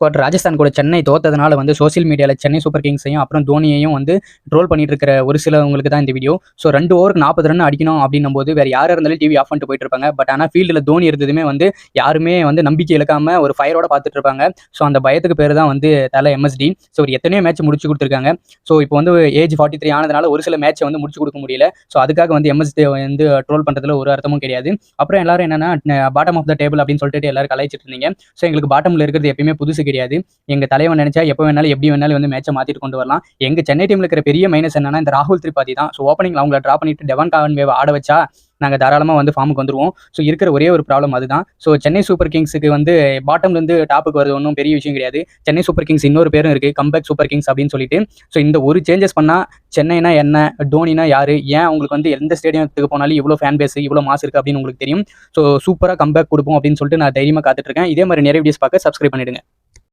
But Rajasthan கூட சென்னை தோத்ததுனால வந்து social மீடியாவில் சென்னை சூப்பர் கிங்ஸையும் அப்புறம் தோனியையும் வந்து ட்ரோல் பண்ணிட்டு இருக்கிற ஒரு சிலவங்களுக்கு தான் இந்த வீடியோ ஸோ ரெண்டு ஓவருக்கு நாற்பது ரன் அடிக்கணும் அப்படின்னும் போது வேறு யாராக இருந்தாலும் டிவி ஆஃப் பண்ணிட்டு போயிட்டு இருப்பாங்க பட் ஆனால் ஃபீல்டில் தோனி இருந்ததுமே வந்து யாருமே வந்து நம்பிக்கை இழக்காம ஒரு ஃபயரோட பார்த்துட்டு இருப்பாங்க ஸோ அந்த பயத்துக்கு பேர் தான் வந்து தலை எம்எஸ்டி ஸோ ஒரு எத்தனையோ மேட்ச் முடிச்சு கொடுத்துருக்காங்க. ஸோ இப்போ வந்து ஏஜ் ஃபார்ட்டி த்ரீ ஆனதுனால ஒரு சில மேட்ச்சை வந்து முடிச்சு கொடுக்க முடியல. ஸோ அதுக்காக வந்து எம்எஸ்டி வந்து ட்ரோல் பண்ணுறதுல ஒரு அர்த்தமும் கிடையாது. அப்புறம் எல்லாரும் என்னன்னா பாட்டம் ஆஃப் த டேபிள் அப்படின்னு சொல்லிட்டு எல்லாரும் கலாய்ச்சிட்டு இருந்தீங்க. ஸோ எங்களுக்கு பாட்டமில் இருக்கிறது எப்பயுமே புதுசு கிடையாது. எங்க தலைவன் நினைச்சா எப்போ வேணாலும் எப்படி வேணாலும் வந்து மேட்சை மாத்திட்டு கொண்டு வரலாம். எங்க சென்னை டீம்ல இருக்கிற பெரிய மைனஸ் என்னன்னா இந்த ராகுல் திரிபாதி தான். ஸோ ஓப்பனிங் அவங்கள ட்ரா பண்ணிட்டு டெவன் காவன்வேவ் ஆட வச்சா நாங்கள் தாராளமாக வந்து ஃபார்முக்கு வந்துருவோம். ஸோ இருக்கிற ஒரே ஒரு ப்ராப்ளம் அதுதான். ஸோ சென்னை சூப்பர் கிங்ஸுக்கு வந்து பாட்டம்லேருந்து டாப்புக்கு வரது ஒன்றும் பெரிய விஷயம் கிடையாது. சென்னை சூப்பர் கிங்ஸ் இன்னொரு பேரும் இருக்குது கம்பேக் சூப்பர் கிங்ஸ் அப்படின்னு சொல்லிட்டு. ஸோ இந்த ஒரு சேஞ்சஸ் பண்ணால் சென்னைனா என்ன டோனினா யார் ஏன் உங்களுக்கு வந்து எந்த ஸ்டேடியத்துக்கு போனாலும் இவ்வளோ ஃபேன் பேஸ் இவ்வளோ மாஸ் இருக்குது அப்படின்னு உங்களுக்கு தெரியும். ஸோ சூப்பராக கம்பேக் கொடுப்போம் அப்படின்னு சொல்லிட்டு நான் தைரியமாக காத்துட்டு இருக்கேன். இதே மாதிரி நிறைய வீடியோஸ் பார்க்க சப்ஸ்கிரைப் பண்ணிடுங்க.